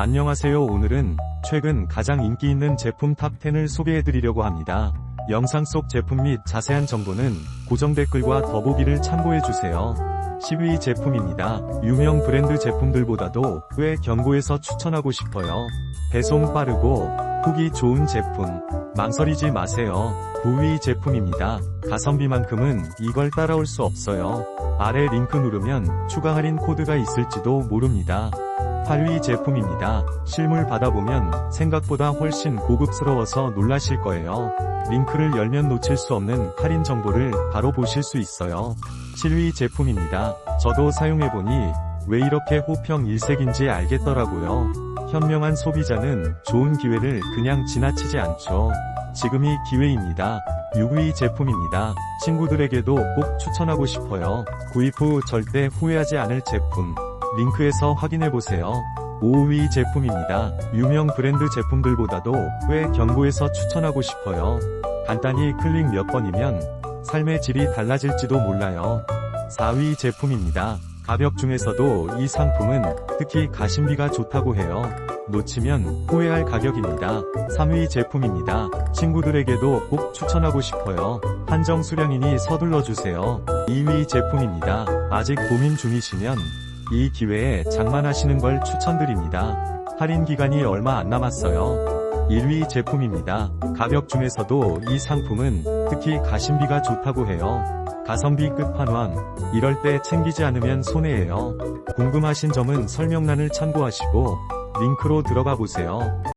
안녕하세요 오늘은 최근 가장 인기 있는 제품 탑10을 소개해드리려고 합니다. 영상 속 제품 및 자세한 정보는 고정 댓글과 더보기를 참고해주세요. 10위 제품입니다. 유명 브랜드 제품들보다도 꽤 견고해서 추천하고 싶어요. 배송 빠르고 후기 좋은 제품 망설이지 마세요. 9위 제품입니다. 가성비만큼은 이걸 따라올 수 없어요. 아래 링크 누르면 추가 할인 코드가 있을지도 모릅니다. 8위 제품입니다. 실물 받아보면 생각보다 훨씬 고급스러워서 놀라실 거예요. 링크를 열면 놓칠 수 없는 할인 정보를 바로 보실 수 있어요. 7위 제품입니다. 저도 사용해보니 왜 이렇게 호평 일색인지 알겠더라고요. 현명한 소비자는 좋은 기회를 그냥 지나치지 않죠. 지금이 기회입니다. 6위 제품입니다. 친구들에게도 꼭 추천하고 싶어요. 구입 후 절대 후회하지 않을 제품. 링크에서 확인해보세요. 5위 제품입니다. 유명 브랜드 제품들보다도 꽤 견고해서 추천하고 싶어요. 간단히 클릭 몇 번이면 삶의 질이 달라질지도 몰라요. 4위 제품입니다. 가격 중에서도 이 상품은 특히 가심비가 좋다고 해요. 놓치면 후회할 가격입니다. 3위 제품입니다. 친구들에게도 꼭 추천하고 싶어요. 한정 수량이니 서둘러 주세요. 2위 제품입니다. 아직 고민 중이시면 이 기회에 장만하시는 걸 추천드립니다. 할인 기간이 얼마 안 남았어요. 1위 제품입니다. 가격 중에서도 이 상품은 특히 가심비가 좋다고 해요. 가성비 끝판왕. 이럴 때 챙기지 않으면 손해예요. 궁금하신 점은 설명란을 참고하시고 링크로 들어가 보세요.